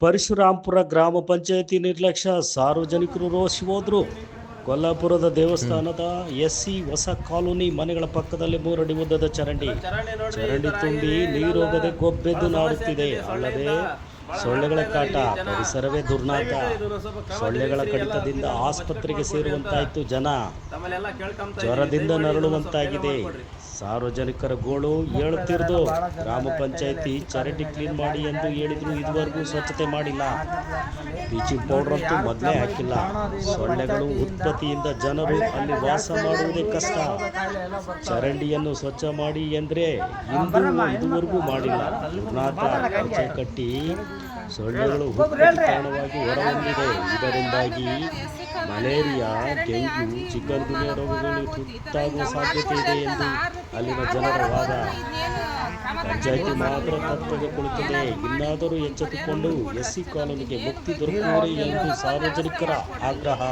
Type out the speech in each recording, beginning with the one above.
ಪರಶುರಾಂಪುರ ಗ್ರಾಮ ಪಂಚಾಯತಿ ನಿರ್ಲಕ್ಷ್ಯ, ಸಾರ್ವಜನಿಕರು ರೋಷಿ ಹೋದ್ರು. ಕೊಲ್ಲಾಪುರದ ದೇವಸ್ಥಾನದ ಎಸ್ಸಿ ಹೊಸ ಕಾಲೋನಿ ಮನೆಗಳ ಪಕ್ಕದಲ್ಲಿ ಮೂರಡಿ ಉದ್ದದ ಚರಂಡಿ. ಚರಂಡಿ ತುಂಬಿ ನೀರೋಗದೆ ಗೊಬ್ಬೆದ್ದು ನಾಡುತ್ತಿದೆ ಅಲ್ಲದೆ ಸೊಳ್ಳೆಗಳ ಕಾಟ, ಪರಿಸರವೇ ದುರ್ನಾತ ಸೊಳ್ಳೆಗಳ ಕಡಿತದಿಂದ ಆಸ್ಪತ್ರೆಗೆ ಸೇರುವಂತಾಯಿತು ಜನ. ಜ್ವರದಿಂದ ನರಳುವಂತಾಗಿದೆ. ಸಾರ್ವಜನಿಕರ ಗೋಳು ಹೇಳುತ್ತಿರುವುದು ಗ್ರಾಮ ಪಂಚಾಯಿತಿ ಚರಂಡಿ ಕ್ಲೀನ್ ಮಾಡಿ ಎಂದು ಹೇಳಿದ್ರು. ಇದುವರೆಗೂ ಸ್ವಚ್ಛತೆ ಮಾಡಿಲ್ಲ. ಬ್ಲೀಚಿಂಗ್ ಪೌಡರ್ ಅಂತೂ ಮೊದಲೇ ಹಾಕಿಲ್ಲ. ಸೊಳ್ಳೆಗಳು ಉತ್ಪತ್ತಿಯಿಂದ ಜನರು ಅಲ್ಲಿ ವಾಸ ಮಾಡುವುದೇ ಕಷ್ಟ. ಚರಂಡಿಯನ್ನು ಸ್ವಚ್ಛ ಮಾಡಿ ಎಂದ್ರೆ ಇಂದು ಇದುವರೆಗೂ ಮಾಡಿಲ್ಲ. ಕಟ್ಟಿ ಸೊಳ್ಳೆಗಳು ಕಾರಣವಾಗಿ ಇದರಿಂದಾಗಿ ಮಲೇರಿಯಾ ಡೆಂಗ್ಯೂ ಚಿಕನ್ ಗುನಿಯಾ ರೋಗಗಳು ತುತ್ತಾಗುವ ಸಾಧ್ಯತೆ ಇದೆ ಎಂದು ಅಲ್ಲಿನ ಜನರ ವಾದ ಪಂಚಾಯಿತಿ ಮಾತ್ರ ತಪ್ಪಿಸಿಕೊಳ್ಳುತ್ತದೆ ಕುಳಿತದೆ ಇನ್ನಾದರೂ ಎಚ್ಚೆತ್ತುಕೊಂಡು ಎಸ್ಸಿ ಕಾಲೋನಿಗೆ ಮುಕ್ತಿ ದೊರಕುವರೆ ಎಂದು ಸಾರ್ವಜನಿಕರ ಆಗ್ರಹ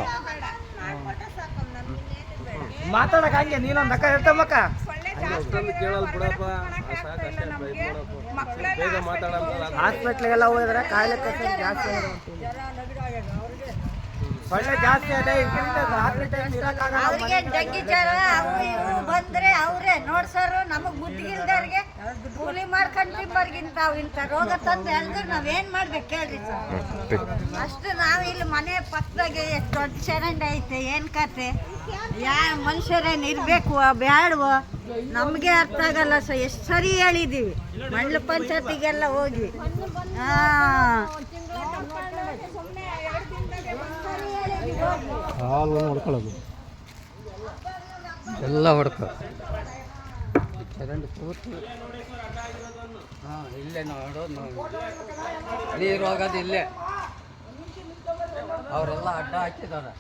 ಮಾತಾಡಕ್ ಹಂಗೆ ನೀನೊಂದು ಅಕ್ಕ ಹೇಳ್ತಮ್ಮಕ್ಕ ಹಾಸ್ಪಿಟ್ಲಿಗೆಲ್ಲ ಹೋಗಿದ್ರೆ ಕಾಯಿಲೆ ಜಾಸ್ತಿ ಸೊಳ್ಳೆ ಜಾಸ್ತಿ ಅದೇ ಇದರಿಂದ ರಾತ್ರಿ ಟೈಮ್ ಇರಕ್ಕಾಗಲ್ಲ ಅವ್ರಿಗೆ ಜಗ್ಗಿ ಜರ ಅವು ಇವು ಬಂದ್ರೆ ಅವರೇ ನೋಡ್ಸೋರು ನಮಗ್ ಬುದ್ಧಿ ಇಲ್ದವ್ರಿಗೆ ಕೂಲಿ ಮಾಡ್ಕೊಂಡ್ ತಿಂಬರ್ಗಿಂತಾವ್ ಇಂಥ ರೋಗ ತಂದು ಎಲ್ದ್ರು ನಾವೇನ್ ಮಾಡ್ಬೇಕು ಹೇಳ್ರಿ ಸರ್ ಅಷ್ಟು ನಾವು ಇಲ್ಲಿ ಮನೆ ಪಕ್ಕದಾಗೆ ಎಷ್ಟು ದೊಡ್ಡ ಚರಂಡಿ ಐತೆ ಏನ್ ಕತೆ? ಯಾ ಮನುಷ್ಯರೇನ್ ಇರ್ಬೇಕು ಬ್ಯಾಡ್ವೋ? ನಮಗೆ ಅರ್ಥ ಆಗಲ್ಲ ಸರ್ ಎಷ್ಟು ಸರಿ ಹೇಳಿದೀವಿ. ಮಂಡ್ಲ ಪಂಚಾಯತಿಗೆಲ್ಲ ಹೋಗಿ. ಹಾ. ಹಾಲು ಹೊಡ್ಕೊಳ್ಳೋದು. ಎಲ್ಲ ಹೊಡ್ಕ. ಚರಂಡಿ ಕೂತು ಹಾಂ, ಇಲ್ಲೇ ನೋಡು. ನೀರು ಹೋಗೋದು ಇಲ್ಲೇ. ಅವರೆಲ್ಲ ಅಡ್ಡ ಹಾಕಿದ್ದಾರೆ.